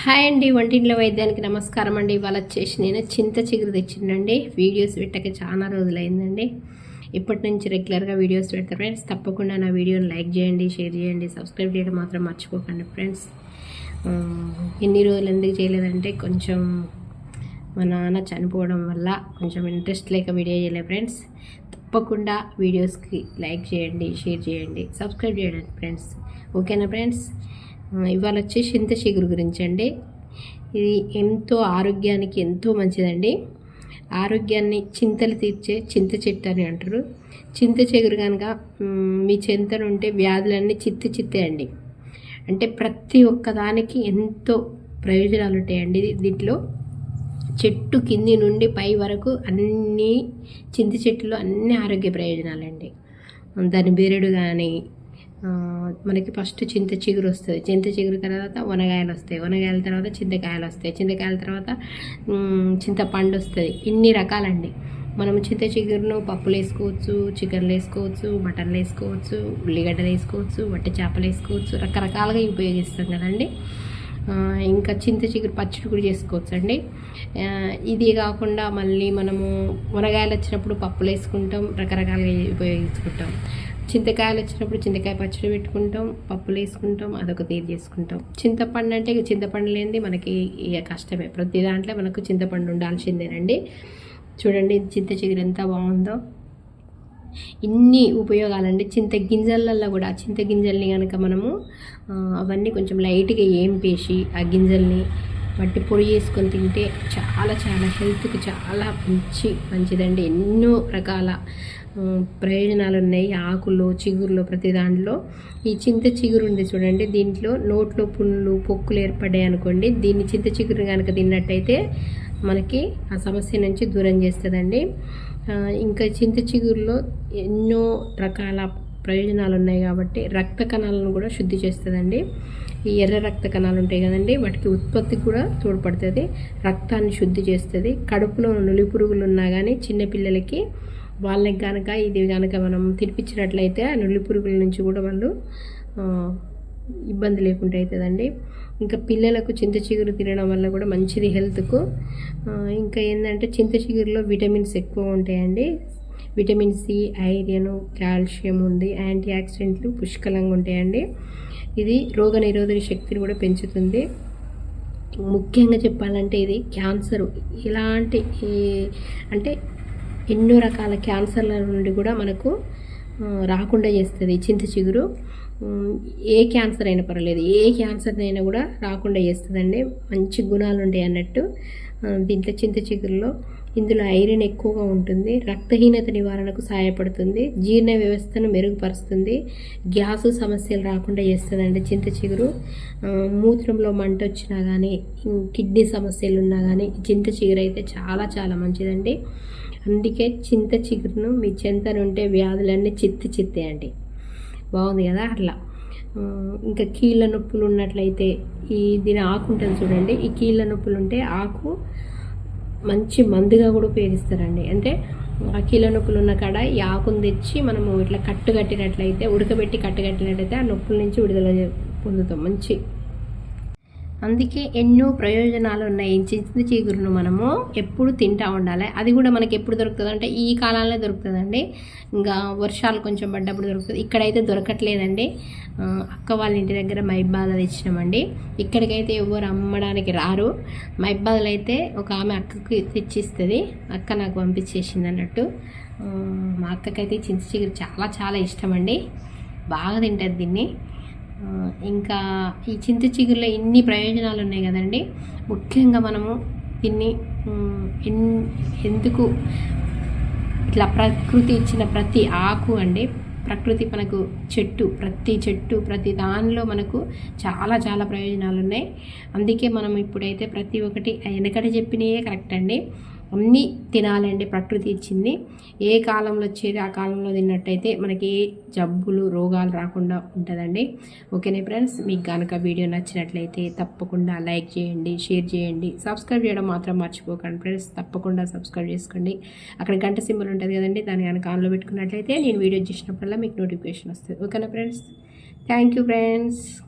Hi అండి వంటింట్లో వైద్యానికి నమస్కారం అండి. ఇవాళ వచ్చేసి నేను చింత చిగురు తెచ్చిండండి వీడియోస్ పెట్టక చాలా రోజులైందండి. ఇప్పటి నుంచి రెగ్యులర్గా వీడియోస్ పెడతాను ఫ్రెండ్స్. తప్పకుండా నా వీడియోని లైక్ చేయండి షేర్ చేయండి సబ్స్క్రైబ్ చేయడం మాత్రం మర్చిపోకండి ఫ్రెండ్స్. ఎన్ని రోజులు ఎందుకు చేయలేదంటే కొంచెం మా నాన్న చనిపోవడం వల్ల కొంచెం ఇంట్రెస్ట్ లేక వీడియో చేయలేదు ఫ్రెండ్స్. తప్పకుండా వీడియోస్కి లైక్ చేయండి షేర్ చేయండి సబ్స్క్రైబ్ చేయండి ఫ్రెండ్స్. ఓకేనా ఫ్రెండ్స్? ఇవాళ వచ్చి చింత చిగురు గురించి అండి. ఇది ఎంతో ఆరోగ్యానికి ఎంతో మంచిదండి. ఆరోగ్యాన్ని చింతలు తీర్చే చింత చెట్టు అని అంటారు. చింత చిగురు కనుక మీ చింతలు ఉంటే వ్యాధులన్నీ చిత్తి చిత్తే అండి. అంటే ప్రతి ఒక్కదానికి ఎంతో ప్రయోజనాలు ఉంటాయండి దీంట్లో. చెట్టు కింది నుండి పై వరకు అన్ని చింత చెట్టులో అన్ని ఆరోగ్య ప్రయోజనాలండి. దాని బెరడు కానీ మనకి ఫస్ట్ చింత చిగురు వస్తుంది. చింత చిగురు తర్వాత వనగాయలు వస్తాయి. వనగాయల తర్వాత చింతకాయలు వస్తాయి. చింతకాయల తర్వాత చింతపండు వస్తుంది. ఇన్ని రకాలండి. మనం చింత చిగురును పప్పులు వేసుకోవచ్చు చికెన్లు వేసుకోవచ్చు మటన్లు వేసుకోవచ్చు ఉల్లిగడ్డలు వేసుకోవచ్చు వట్టి చేపలు వేసుకోవచ్చు. రకరకాలుగా ఉపయోగిస్తాం కదండి. ఇంకా చింత చిగురు పచ్చడి కూడా చేసుకోవచ్చు అండి ఇది కాకుండా మళ్ళీ మనము మునగాయలు వచ్చినప్పుడు పప్పులు వేసుకుంటాం. రకరకాలుగా ఉపయోగించుకుంటాం. చింతకాయలు వచ్చినప్పుడు చింతకాయ పచ్చడి పెట్టుకుంటాం పప్పులు వేసుకుంటాం అదొక తీరు చేసుకుంటాం. చింతపండు అంటే చింతపండు లేనిది మనకి ఇక కష్టమే. ప్రతి దాంట్లో మనకు చింతపండు ఉండాల్సిందేనండి. చూడండి చింత చిగురు ఎంత బాగుందో. ఇన్ని ఉపయోగాలండి. చింత గింజలల్లో కూడా చింత గింజల్ని కనుక మనము అవన్నీ కొంచెం లైట్గా ఏంపేసి ఆ గింజల్ని మట్టి పొడి చేసుకొని తింటే చాలా చాలా హెల్త్కి చాలా మంచి మంచిదండి. ఎన్నో రకాల ప్రయోజనాలు ఉన్నాయి. ఆకుల్లో చిగురులో ప్రతి దాంట్లో. ఈ చింత చిగురు ఉంది చూడండి. దీంట్లో నోట్లో పుళ్ళు పొక్కులు ఏర్పడ్డాయి అనుకోండి. దీన్ని చింత చిగురు కనుక తిన్నట్టయితే మనకి ఆ సమస్య నుంచి దూరం చేస్తుందండి. ఇంకా చింత చిగురులో ఎన్నో రకాల ప్రయోజనాలు ఉన్నాయి కాబట్టి రక్త కణాలను కూడా శుద్ధి చేస్తుందండి. ఈ ఎర్ర రక్త కణాలు ఉంటాయి కదండి వాటికి ఉత్పత్తికి కూడా తోడ్పడుతుంది. రక్తాన్ని శుద్ధి చేస్తుంది. కడుపులో నులి పురుగులు ఉన్నా కానీ చిన్నపిల్లలకి వాళ్ళకి కనుక ఇది కనుక మనం తినిపించినట్లయితే నుల్లి పురుగుల నుంచి కూడా వాళ్ళు ఇబ్బంది లేకుండా అవుతుందండి ఇంకా పిల్లలకు చింత చిగురు తినడం వల్ల కూడా మంచిది హెల్త్కు. ఇంకా ఏంటంటే చింత చిగురులో విటమిన్స్ ఎక్కువ ఉంటాయండి. విటమిన్ సి ఐరన్ కాల్షియం ఉంది యాంటీ ఆక్సిడెంట్లు పుష్కలంగా ఉంటాయండి. ఇది రోగ నిరోధక శక్తిని కూడా పెంచుతుంది. ముఖ్యంగా చెప్పాలంటే ఇది క్యాన్సర్. ఇలాంటి అంటే ఎన్నో రకాల క్యాన్సర్ల నుండి కూడా మనకు రాకుండా చేస్తుంది చింత చిగురు. ఏ క్యాన్సర్ అయినా పర్వాలేదు. ఏ క్యాన్సర్ అయినా కూడా రాకుండా చేస్తుందండి. మంచి గుణాలు ఉంటాయి అన్నట్టు. దీంట్లో చింత చిగురులో ఇందులో ఐరన్ ఎక్కువగా ఉంటుంది. రక్తహీనత నివారణకు సహాయపడుతుంది. జీర్ణ వ్యవస్థను మెరుగుపరుస్తుంది. గ్యాస్ సమస్యలు రాకుండా చేస్తుందండి చింత చిగురు. మూత్రంలో మంట వచ్చినా కానీ కిడ్నీ సమస్యలు ఉన్నా కానీ చింత చిగురు అయితే చాలా చాలా మంచిదండి. అందుకే చింత చిగురును మీ చెంతనుంటే వ్యాధులన్నీ చిత్తి చిత్తేయండి బాగుంది కదా అట్లా. ఇంకా కీళ్ళ నొప్పులు ఉన్నట్లయితే ఈ దీని ఆకు ఉంటుంది చూడండి. ఈ కీళ్ళ నొప్పులు ఉంటే ఆకు మంచి మందుగా కూడా ఉపయోగిస్తారండి. అంటే ఆ కీళ్ళ నొప్పులు ఉన్న కాడ ఈ ఆకును తెచ్చి మనము ఇట్లా కట్టు కట్టినట్లయితే ఉడకబెట్టి కట్టు కట్టినట్లయితే ఆ నొప్పుల నుంచి విడుదల పొందుతాం. మంచి అందుకే ఎన్నో ప్రయోజనాలు ఉన్నాయి చింత చీగురును మనము ఎప్పుడు తింటూ ఉండాలి. అది కూడా మనకి ఎప్పుడు దొరుకుతుంది అంటే ఈ కాలంలో దొరుకుతుందండి. ఇంకా వర్షాలు కొంచెం పడ్డప్పుడు దొరుకుతుంది. ఇక్కడైతే దొరకట్లేదండి. అక్క వాళ్ళ ఇంటి దగ్గర మైబాద తెచ్చినామండి ఇక్కడికైతే ఎవరు అమ్మడానికి రారు. మైబాదలు అయితే ఒక ఆమె అక్కకి తెచ్చిస్తుంది. అక్క నాకు పంపించేసింది అన్నట్టు. మా అక్కకైతే చింత చిగురు చాలా చాలా ఇష్టం అండి బాగా తింటుంది దీన్ని. ఇంకా ఈ చింత చిగురులో ఇన్ని ప్రయోజనాలు ఉన్నాయి కదండి. ముఖ్యంగా మనము దీన్ని ఎందుకు ఇట్లా ప్రకృతి ఇచ్చిన ప్రతి ఆకు అండి ప్రకృతి మనకు చెట్టు ప్రతి చెట్టు ప్రతి దానిలో మనకు చాలా చాలా ప్రయోజనాలు ఉన్నాయి. అందుకే మనం ఇప్పుడైతే ప్రతి ఒక్కటి వెనకటి చెప్పినయే కరెక్ట్ అండి. అన్నీ తినాలండి ప్రకృతి ఇచ్చింది. ఏ కాలంలో వచ్చేది ఆ కాలంలో తిన్నట్టయితే మనకి ఏ జబ్బులు రోగాలు రాకుండా ఉంటుందండి. ఓకేనే ఫ్రెండ్స్? మీకు కనుక వీడియో నచ్చినట్లయితే తప్పకుండా లైక్ చేయండి షేర్ చేయండి. సబ్స్క్రైబ్ చేయడం మాత్రం మర్చిపోకండి ఫ్రెండ్స్. తప్పకుండా సబ్స్క్రైబ్ చేసుకోండి. అక్కడ గంట సింబల్ ఉంటుంది కదండి దాన్ని కనుక ఆన్లో పెట్టుకున్నట్లయితే నేను వీడియో చేసినప్పుడల్లా మీకు నోటిఫికేషన్ వస్తుంది. ఓకేనా ఫ్రెండ్స్? Thank you friends.